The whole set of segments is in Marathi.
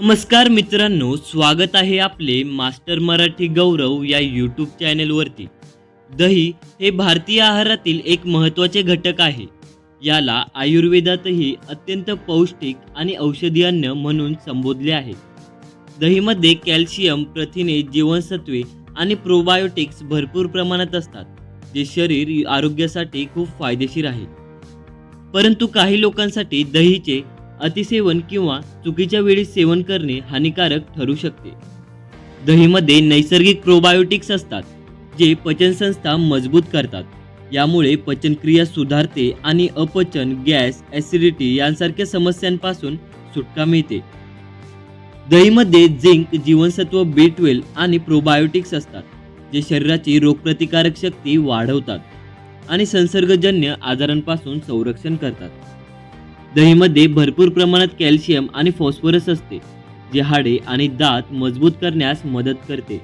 नमस्कार मित्रांनो स्वागत आहे आपले मास्टर मराठी गौरव या यूट्यूब चॅनेलवरती दही हे भारतीय आहारातील एक महत्त्वाचे घटक आहे. याला आयुर्वेदातही अत्यंत पौष्टिक आणि औषधी अन्न म्हणून संबोधले आहे. दहीमध्ये कॅल्शियम प्रथिने जीवनसत्वे आणि प्रोबायोटिक्स भरपूर प्रमाणात असतात जे शरीर आरोग्यासाठी खूप फायदेशीर आहे. परंतु काही लोकांसाठी दहीचे अतिसेवन किंवा चुकीच्या वेळी सेवन करणे हानिकारक ठरू शकते. दहीमध्ये नैसर्गिक प्रोबायोटिक्स असतात जे पचनसंस्था मजबूत करतात. यामुळे पचनक्रिया सुधारते आणि अपचन गॅस ॲसिडिटी यांसारख्या समस्यांपासून सुटका मिळते. दहीमध्ये झिंक जीवनसत्व बी ट्वेल्व आणि प्रोबायोटिक्स असतात जे शरीराची रोगप्रतिकारक शक्ती वाढवतात आणि संसर्गजन्य आजारांपासून संरक्षण करतात. दहीमध्ये भरपूर प्रमाणात कॅल्शियम आणि फॉस्फरस असते जे हाडे आणि दात मजबूत करण्यास मदत करते.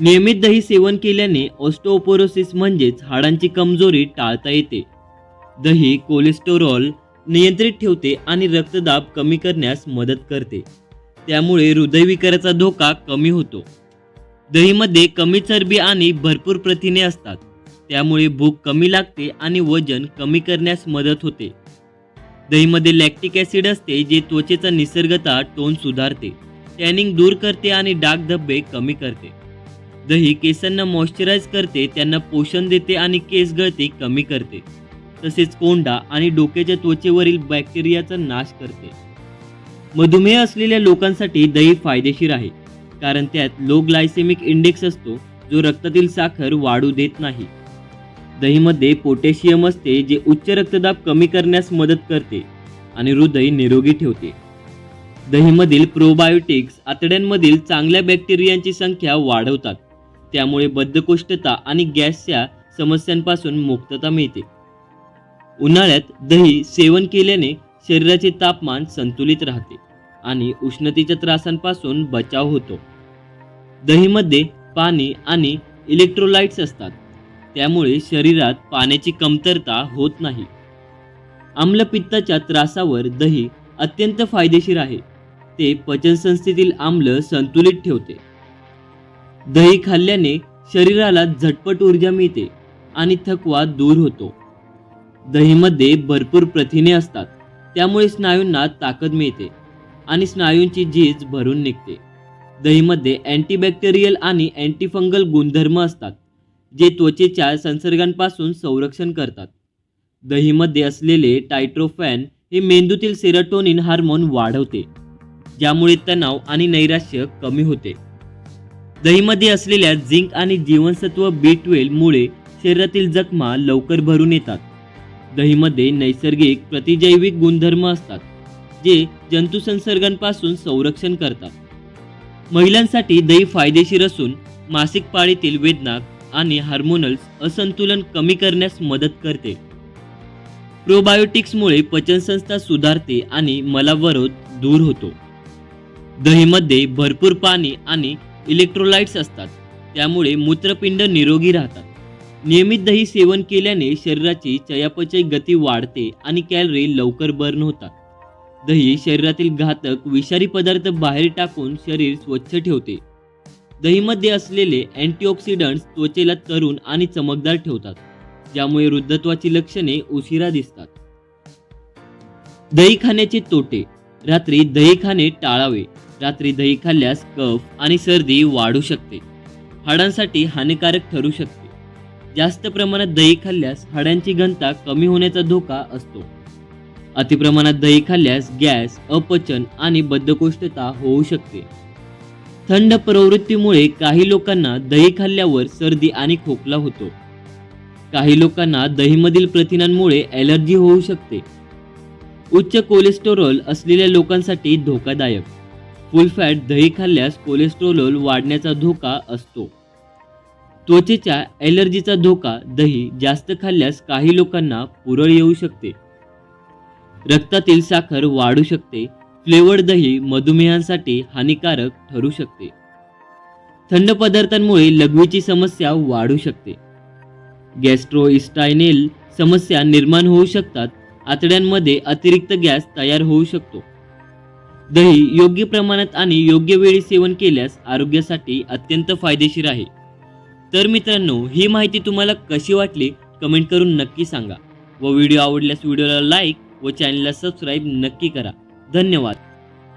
नियमित दही सेवन केल्याने ऑस्टोपोरोसिस म्हणजेच हाडांची कमजोरी टाळता येते. दही कोलेस्टेरॉल नियंत्रित ठेवते आणि रक्तदाब कमी करण्यास मदत करते. त्यामुळे हृदयविकाराचा धोका कमी होतो. दहीमध्ये कमी चरबी आणि भरपूर प्रथिने असतात. त्यामुळे भूक कमी लागते आणि वजन कमी करण्यास मदत होते. दहीमध्ये लॅक्टिक ॲसिड असते जे त्वचेचा निसर्गता टोन सुधारते. टॅनिंग दूर करते आणि डाग धब्बे कमी करते. दही केसांना मॉइश्चराईज करते त्यांना पोषण देते आणि केस गळती कमी करते. तसेच कोंडा आणि डोक्याच्या त्वचेवरील बॅक्टेरियाचा नाश करते. मधुमेह असलेल्या लोकांसाठी दही फायदेशीर आहे कारण त्यात लो ग्लायसेमिक इंडेक्स असतो जो रक्तातील साखर वाढू देत नाही. दहीमध्ये पोटॅशियम असते जे उच्च रक्तदाब कमी करण्यास मदत करते आणि हृदय निरोगी ठेवते. दहीमधील प्रोबायोटिक्स आतड्यांमधील चांगल्या बॅक्टेरियांची संख्या वाढवतात. त्यामुळे बद्धकोष्ठता आणि गॅसच्या समस्यांपासून मुक्तता मिळते. उन्हाळ्यात दही सेवन केल्याने शरीराचे तापमान संतुलित राहते आणि उष्णतेच्या त्रासांपासून बचाव होतो. दहीमध्ये पाणी आणि इलेक्ट्रोलाइट्स असतात. त्यामुळे शरीरात पाण्याची कमतरता होत नाही. आम्लपित्ताच्या त्रासावर दही अत्यंत फायदेशीर आहे. ते पचनसंस्थेतील आम्ल संतुलित ठेवते. दही खाल्ल्याने शरीराला झटपट ऊर्जा मिळते आणि थकवा दूर होतो. दहीमध्ये भरपूर प्रथिने असतात त्यामुळे स्नायूंना ताकद मिळते आणि स्नायूंची झीज भरून निघते. दहीमध्ये अँटीबॅक्टेरियल आणि अँटीफंगल गुणधर्म असतात. जे त्वचेच्या संसर्गांपासून संरक्षण करतात. दहीमध्ये असलेले टायट्रोफॅन हे मेंदूतील सेरोटोनिन हार्मोन वाढवते ज्यामुळे तणाव आणि नैराश्य कमी होते. दहीमध्ये असलेल्या झिंक आणि जीवनसत्व बी ट्वेल्व मुळे शरीरातील जखमा लवकर भरून येतात. दहीमध्ये नैसर्गिक प्रतिजैविक गुणधर्म असतात जे जंतुसंसर्गांपासून संरक्षण करतात. महिलांसाठी दही फायदेशीर असून मासिक पाळीतील वेदना आणि हार्मोनल्स असंतुलन कमी करण्यास मदत करते. प्रोबायोटिक्समुळे पचनसंस्था सुधारते आणि मलावरोध दूर होतो. दहीमध्ये भरपूर पाणी आणि इलेक्ट्रोलाइट्स असतात. त्यामुळे मूत्रपिंड निरोगी राहतात. नियमित दही सेवन केल्याने शरीराची चयापचय गती वाढते आणि कॅलरी लवकर बर्न होतात. दही शरीरातील घातक विषारी पदार्थ बाहेर टाकून शरीर स्वच्छ ठेवते. दहीमध्ये असलेले अँटीऑक्सिडंट्स त्वचेला तरुण आणि चमकदार ठेवतात ज्यामुळे वृद्धत्वाची लक्षणे उशिरा दिसतात. दही खाण्याचे तोटे. रात्री दही खाणे टाळावे. रात्री दही खाल्ल्यास कफ आणि सर्दी वाढू शकते. हाडांसाठी हानिकारक ठरू शकते. जास्त प्रमाणात दही खाल्ल्यास हाडांची घनता कमी होण्याचा धोका असतो. अतिप्रमाणात दही खाल्ल्यास गॅस अपचन आणि बद्धकोष्ठता होऊ शकते. थंड प्रवृत्तीमुळे काही लोकांना दही खाल्ल्यावर सर्दी आणि खोकला होतो. काही लोकांना दहीमधील प्रथिनांमुळे ॲलर्जी होऊ शकते. उच्च कोलेस्टेरॉल असलेल्या लोकांसाठी धोकादायक. फुल फॅट दही खाल्ल्यास कोलेस्टेरॉल वाढण्याचा धोका असतो. त्वचेच्या ॲलर्जीचा धोका दही जास्त खाल्ल्यास काही लोकांना पुरळ येऊ शकते. रक्तातील साखर वाढू शकते फ्लेवर्ड दही मधुमेहांसाठी हानिकारक ठरू शकते. थंड पदार्थांमुळे लघवीची समस्या वाढू शकते. गॅस्ट्रोइस्टायनेल समस्या निर्माण होऊ शकतात आतड्यांमध्ये अतिरिक्त गॅस तयार होऊ शकतो. दही योग्य प्रमाणात आणि योग्य वेळी सेवन केल्यास आरोग्यासाठी अत्यंत फायदेशीर आहे. तर मित्रांनो ही माहिती तुम्हाला कशी वाटली कमेंट करून नक्की सांगा व व्हिडिओ आवडल्यास व्हिडिओला लाईक व चॅनलला सबस्क्राईब नक्की करा. धन्यवाद.